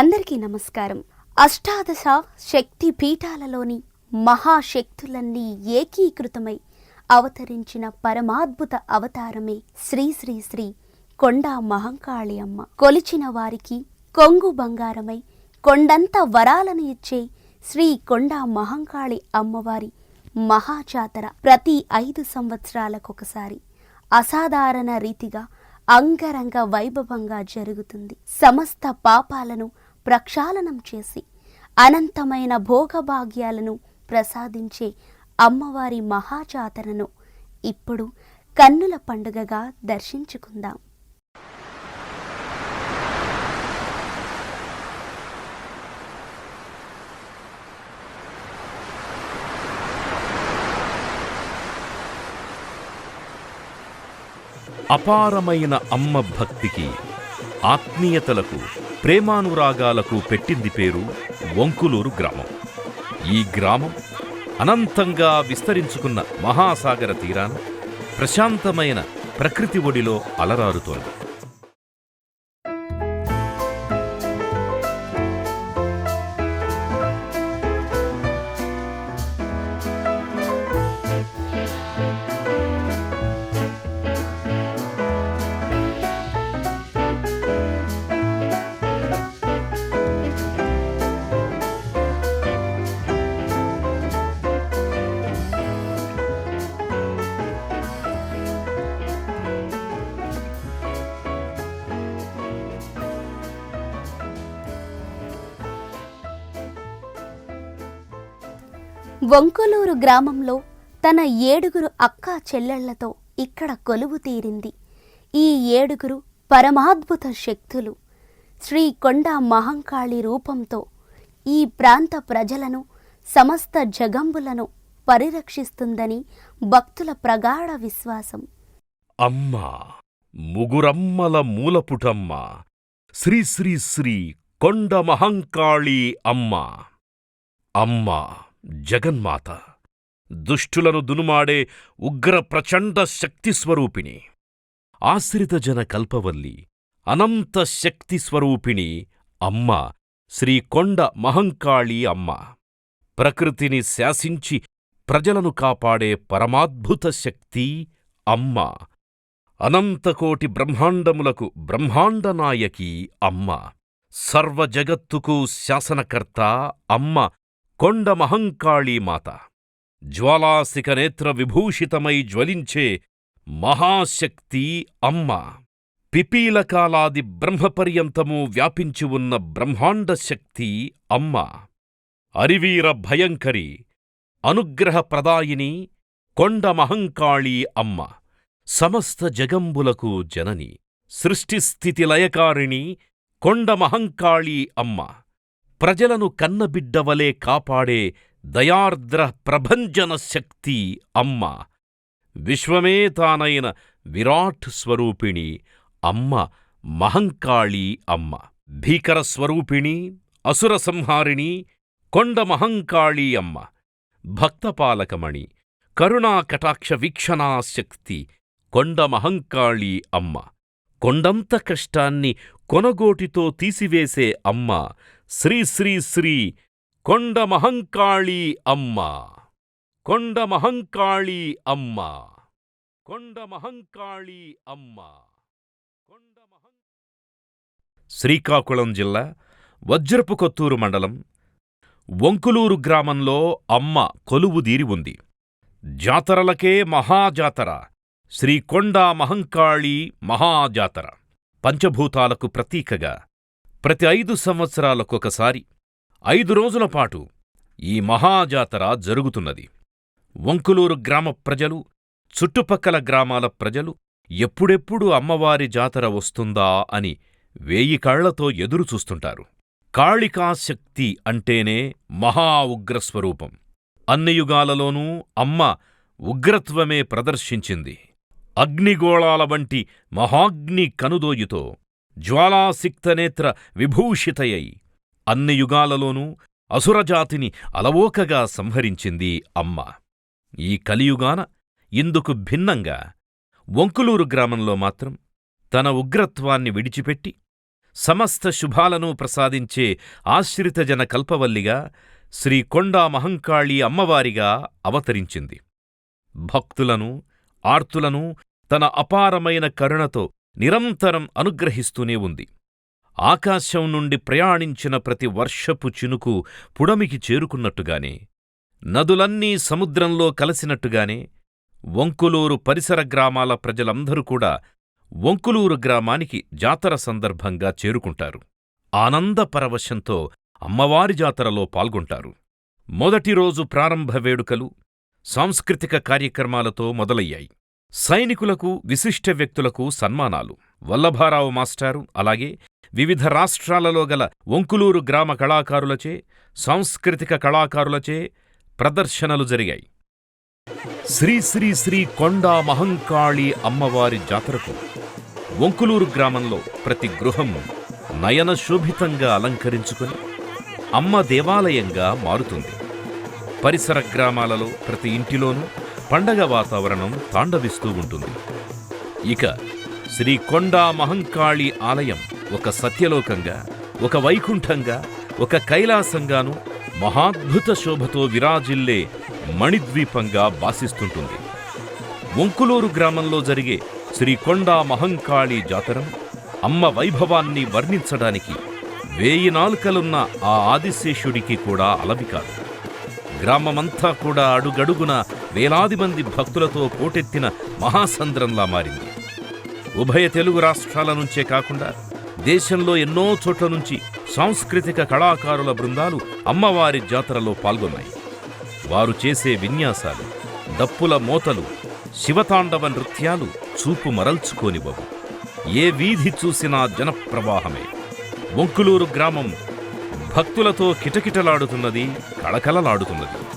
అందరికీ నమస్కారం. అష్టాదశ శక్తి పీఠాలలోని మహాశక్తులన్నీ ఏకీకృతమై అవతరించిన పరమాద్భుత అవతారమే శ్రీ శ్రీ శ్రీ కొండా మహంకాళి అమ్మ. కొలిచిన వారికి కొంగు బంగారమై కొండంత వరాలను ఇచ్చే శ్రీ కొండా మహంకాళి అమ్మవారి మహాజాతర ప్రతి ఐదు సంవత్సరాలకొకసారి అసాధారణ రీతిగా అంగరంగ వైభవంగా జరుగుతుంది. సమస్త పాపాలను ప్రక్షాళనం చేసి అనంతమైన భోగభాగ్యాలను ప్రసాదించే అమ్మవారి మహాజాతరను ఇప్పుడు కన్నుల పండుగగా దర్శించుకుందాం. అపారమైన అమ్మ భక్తికి ఆత్మీయతలకు ప్రేమానురాగాలకు పెట్టింది పేరు వంకులూరు గ్రామం. ఈ గ్రామం అనంతంగా విస్తరించుకున్న మహాసాగర తీరాన ప్రశాంతమైన ప్రకృతి ఒడిలో అలరారుతోంది. వంకులూరు గ్రామంలో తన ఏడుగురు అక్కా చెల్లెళ్ళతో ఇక్కడ కొలువు తీరింది. ఈ ఏడుగురు పరమాద్భుత శక్తులు. శ్రీ కొండా మహంకాళి రూపంతో ఈ ప్రాంత ప్రజలను సమస్త జగంబులను పరిరక్షిస్తుందని భక్తుల ప్రగాఢ విశ్వాసం. అమ్మా ముగురమ్మల మూలపుటమ్మ శ్రీ శ్రీ శ్రీ కొండ మహంకాళి అమ్మ. అమ్మా జగన్మాత. దుష్టులను దునుమాడే ఉగ్ర ప్రచండ శక్తి స్వరూపిణి. ఆశ్రిత కల్పవల్లి అనంత శక్తి స్వరూపిణి అమ్మ శ్రీకొండ మహంకాళి అమ్మ. ప్రకృతిని శాసించి ప్రజలను కాపాడే పరమాద్భుత శక్తి అమ్మ. అనంతకోటి బ్రహ్మాండములకు బ్రహ్మాండనాయకి అమ్మ. సర్వజగత్తుకు శాసనకర్త అమ్మ. కొండ మహంకాళీ మాత. జ్వాలాసిక నేత్ర విభూషితమై జ్వలించే మహాశక్తి అమ్మ. పిపీలకాలాది బ్రహ్మపర్యంతము వ్యాపించి ఉన్న బ్రహ్మాండ శక్తి అమ్మ. అరివీర భయంకరి అనుగ్రహ ప్రదాయిని కొండ మహంకాళీ అమ్మ. సమస్త జగంబులకు జనని సృష్టిస్థితి లయకారిణి కొండ మహంకాళీ అమ్మ. ప్రజలను కన్నబిడ్డవలే కాపాడే దయార్ద్ర ప్రభంజన శక్తి అమ్మ. విశ్వమే తానైన విరాట్ స్వరూపిణి అమ్మ మహంకాళీ అమ్మ. భీకర స్వరూపిణి అసుర సంహారిణి కొండ మహంకాళీ అమ్మ. భక్తపాలకమణి కరుణా కటాక్ష వీక్షణా కొండ మహంకాళీ అమ్మ. కొండంత కష్టాన్ని కొనగోటితో తీసివేసే అమ్మ శ్రీ శ్రీ శ్రీ కొండ మహంకాళీ అమ్మ. కొండ మహంకాళీ అమ్మ. కొండ మహంకాళీ అమ్మ. కొండ మహం శ్రీకాకుళం జిల్లా వజ్రపు కొత్తూరు మండలం వంకులూరు గ్రామంలో అమ్మ కొలువుదీరి ఉంది. జాతరలకే మహాజాతర. శ్రీ కొండా మహంకాళీ మహాజాతర. పంచభూతాలకు ప్రతీకగా ప్రతి ఐదు సంవత్సరాలకొకసారి ఐదు రోజుల పాటు ఈ మహాజాతర జరుగుతున్నది. వంకులూరు గ్రామ ప్రజలు చుట్టుపక్కల గ్రామాల ప్రజలు ఎప్పుడెప్పుడు అమ్మవారి జాతర వస్తుందా అని వేయి కాళ్ళతో ఎదురుచూస్తుంటారు కాళికాశక్తి అంటేనే మహా ఉగ్రస్వరూపం. అన్ని యుగాలలోనూ అమ్మ ఉగ్రత్వమే ప్రదర్శించింది. అగ్నిగోళాల వంటి మహాగ్ని కనుదోయుతో జ్వాలాసిక్తనేత్ర విభూషితయై. అన్ని యుగాలలోనూ అసురజాతిని అలవోకగా సంహరించింది అమ్మ. ఈ కలియుగాన ఇందుకు భిన్నంగా వంకులూరు గ్రామంలో మాత్రం తన ఉగ్రత్వాన్ని విడిచిపెట్టి సమస్త శుభాలను ప్రసాదించే ఆశ్రితజన కల్పవల్లిగా శ్రీ కొండా మహంకాళి అమ్మవారిగా అవతరించింది. భక్తులను ఆర్తులను తన అపారమైన కరుణతో నిరంతరం అనుగ్రహిస్తూనే ఉంది. ఆకాశం నుండి ప్రయాణించిన ప్రతి వర్షపు చినుకు పుడమికి చేరుకున్నట్టుగానే నదులన్నీ సముద్రంలో కలసినట్టుగానే వంకులూరు పరిసర గ్రామాల ప్రజలందరూ కూడా వంకులూరు గ్రామానికి జాతర సందర్భంగా చేరుకుంటారు. ఆనంద పరవశంతో అమ్మవారి జాతరలో పాల్గొంటారు. మొదటి రోజు ప్రారంభ వేడుకలు సాంస్కృతిక కార్యక్రమాలతో మొదలయ్యాయి. సైనికులకు విశిష్ట వ్యక్తులకు సన్మానాలు. వల్లభారావు మాస్టారు అలాగే వివిధ రాష్ట్రాలలో గల వంకులూరు గ్రామ కళాకారులచే సాంస్కృతిక కళాకారులచే ప్రదర్శనలు జరిగాయి. శ్రీ శ్రీ శ్రీ కొండా మహంకాళి అమ్మవారి జాతరకు వంకులూరు గ్రామంలో ప్రతి గృహం నయన శోభితంగా అలంకరించుకుని అమ్మ దేవాలయంగా మారుతుంది. పరిసర గ్రామాలలో ప్రతి ఇంటిలోనూ పండగ వాతావరణం తాండవిస్తూ ఉంటుంది. ఇక శ్రీ కొండా మహంకాళి ఆలయం ఒక సత్యలోకంగా ఒక వైకుంఠంగా ఒక కైలాసంగాను మహాద్భుత శోభతో విరాజిల్లే మణిద్వీపంగా భాసిస్తుంటుంది వంకులూరు గ్రామంలో జరిగే శ్రీ కొండా మహంకాళి జాతరం అమ్మ వైభవాన్ని వర్ణించడానికి వేయి నాలుకలున్న ఆ ఆదిశేషుడికి కూడా అలవి కాదు. గ్రామమంతా కూడా అడుగడుగున వేలాది మంది భక్తులతో పోటెత్తిన మహాసంద్రంలా మారింది. ఉభయ తెలుగు రాష్ట్రాల నుంచే కాకుండా దేశంలో ఎన్నో చోట్ల నుంచి సాంస్కృతిక కళాకారుల బృందాలు అమ్మవారి జాతరలో పాల్గొన్నాయి. వారు చేసే విన్యాసాలు దప్పుల మోతలు శివతాండవ నృత్యాలు చూపు మరల్చుకోనివ్వవు. ఏ వీధి చూసినా జనప్రవాహమే. వంకులూరు గ్రామం భక్తులతో కిటకిటలాడుతున్నది కళకళలాడుతున్నది.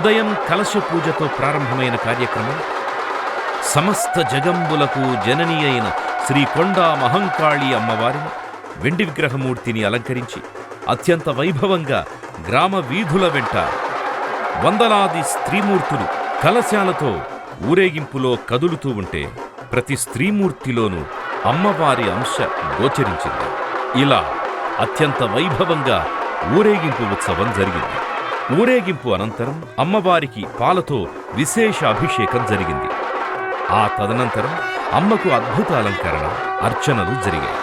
ఉదయం కలశ పూజతో ప్రారంభమైన కార్యక్రమం సమస్త జగంబులకు జనని అయిన శ్రీకొండా మహంకాళి అమ్మవారిని వెండి విగ్రహమూర్తిని అలంకరించి అత్యంత వైభవంగా గ్రామ వీధుల వెంట వందలాది స్త్రీమూర్తులు కలశాలతో ఊరేగింపులో కదులుతూ ఉంటే ప్రతి స్త్రీమూర్తిలోనూ అమ్మవారి అంశ గోచరించింది. ఇలా అత్యంత వైభవంగా ఊరేగింపు ఉత్సవం జరిగింది. ఊరేగింపు అనంతరం అమ్మవారికి పాలతో విశేష అభిషేకం జరిగింది. ఆ తదనంతరం అమ్మకు అద్భుత అలంకరణ అర్చనలు జరిగాయి.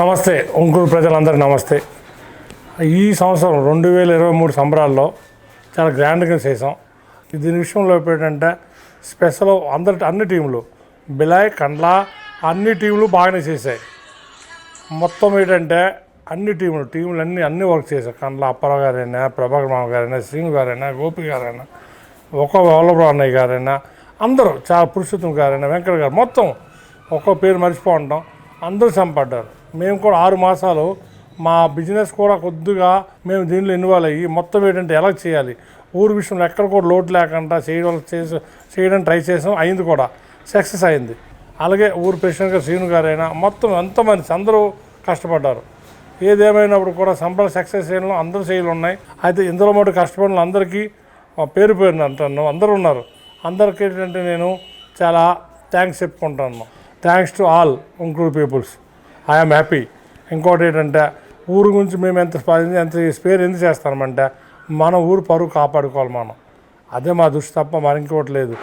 నమస్తే ఒంగూరు ప్రజలందరూ నమస్తే. ఈ సంవత్సరం రెండు వేల ఇరవై మూడు సంబరాల్లో చాలా గ్రాండ్గా చేసాం దీని విషయంలో ఏంటంటే స్పెషల్ అందరి అన్ని టీంలు బిలాయ్ కండ్లా అన్ని టీంలు బాగానే చేశాయి. మొత్తం ఏంటంటే అన్ని టీములు టీములు అన్ని అన్ని వర్క్ చేశాయి. కండ్ల అప్పారావు గారైనా ప్రభాకర్ మామ గారైనా శ్రీను గారైనా గోపి గారైనా ఒక వల్లభరావు అన్నయ్య గారైనా అందరూ చాలా పురుషోత్తం గారైనా వెంకట గారు మొత్తం ఒక్కో పేరు మర్చిపోవటం అందరూ సంపడ్డారు మేము కూడా ఆరు మాసాలు మా బిజినెస్ కూడా కొద్దిగా మేము దీనిలో ఇన్వాల్వ్ అయ్యి మొత్తం ఏంటంటే ఎలా చేయాలి? ఊరు విషయంలో ఎక్కడ కూడా లోటు లేకుండా చేయడం చేసి చేయడం ట్రై చేసాం. అయింది కూడా. సక్సెస్ అయింది. అలాగే ఊరు ప్రెసిడెంట్గా శ్రీను గారైనా మొత్తం ఎంతమంది అందరూ కష్టపడ్డారు. ఏదేమైనప్పుడు కూడా సంబర సక్సెస్ చేయడంలో అందరూ చేయలు ఉన్నాయి. అయితే ఇందులో మటు కష్టపడిన అందరికీ పేరు పేరున అంటాను అందరూ ఉన్నారు. అందరికీ ఏంటంటే నేను చాలా థ్యాంక్స్ చెప్పుకుంటాను. Thanks to all include peoples I'm happy ఇంకోటి ఏంటంటే ఊరు గురించి మేము ఎంత ఎంత స్పేర్ ఎందుకు చేస్తామంటే మన ఊరు పరువు కాపాడుకోవాలి మనం. అదే మా దృష్టి తప్ప మరి ఇంకోటి లేదు.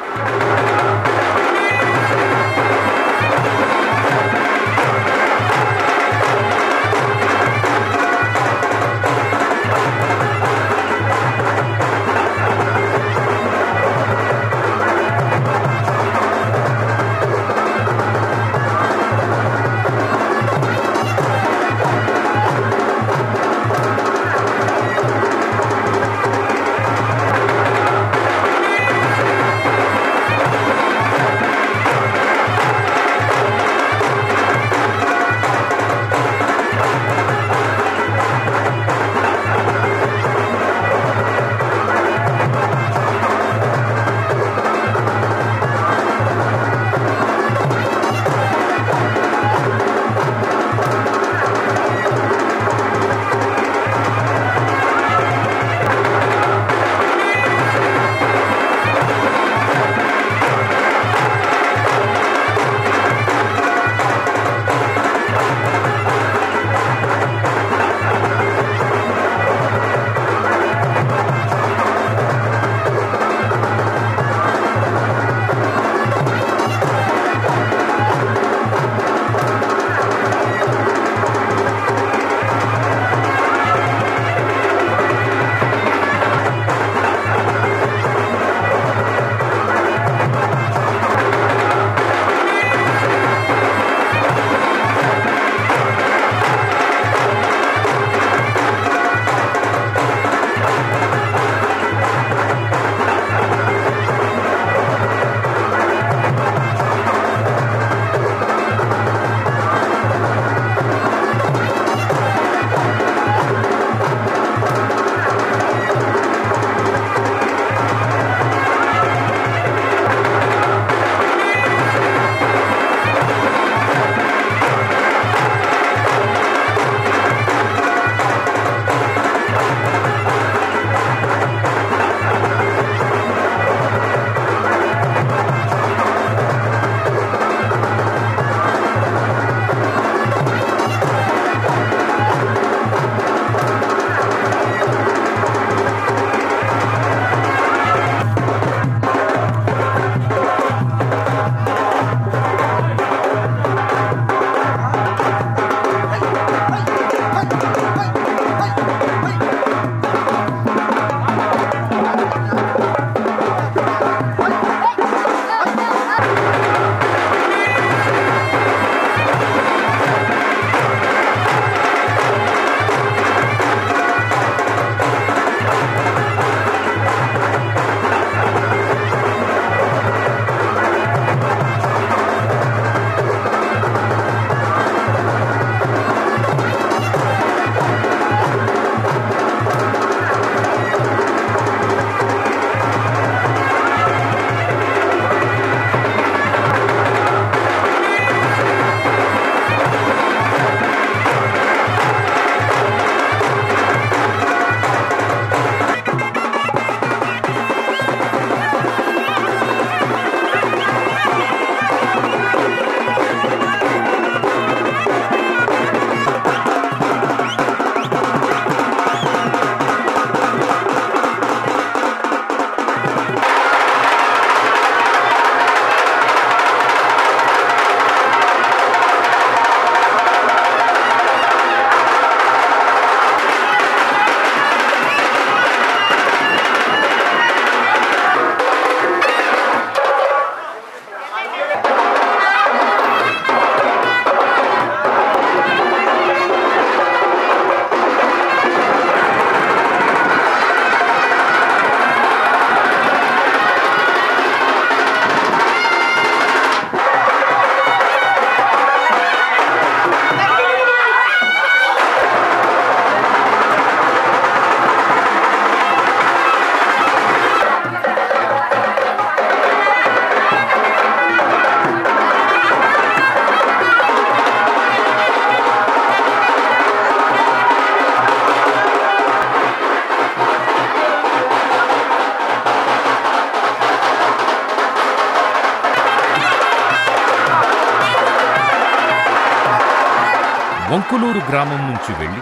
వంకులూరు గ్రామం నుంచి వెళ్ళి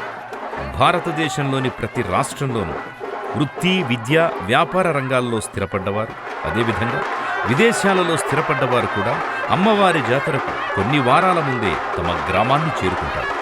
భారతదేశంలోని ప్రతి రాష్ట్రంలోనూ వృత్తి విద్య వ్యాపార రంగాల్లో స్థిరపడ్డవారు. అదేవిధంగా విదేశాలలో స్థిరపడ్డవారు కూడా అమ్మవారి జాతరకు కొన్ని వారాల ముందే తమ గ్రామాన్ని చేరుకుంటారు.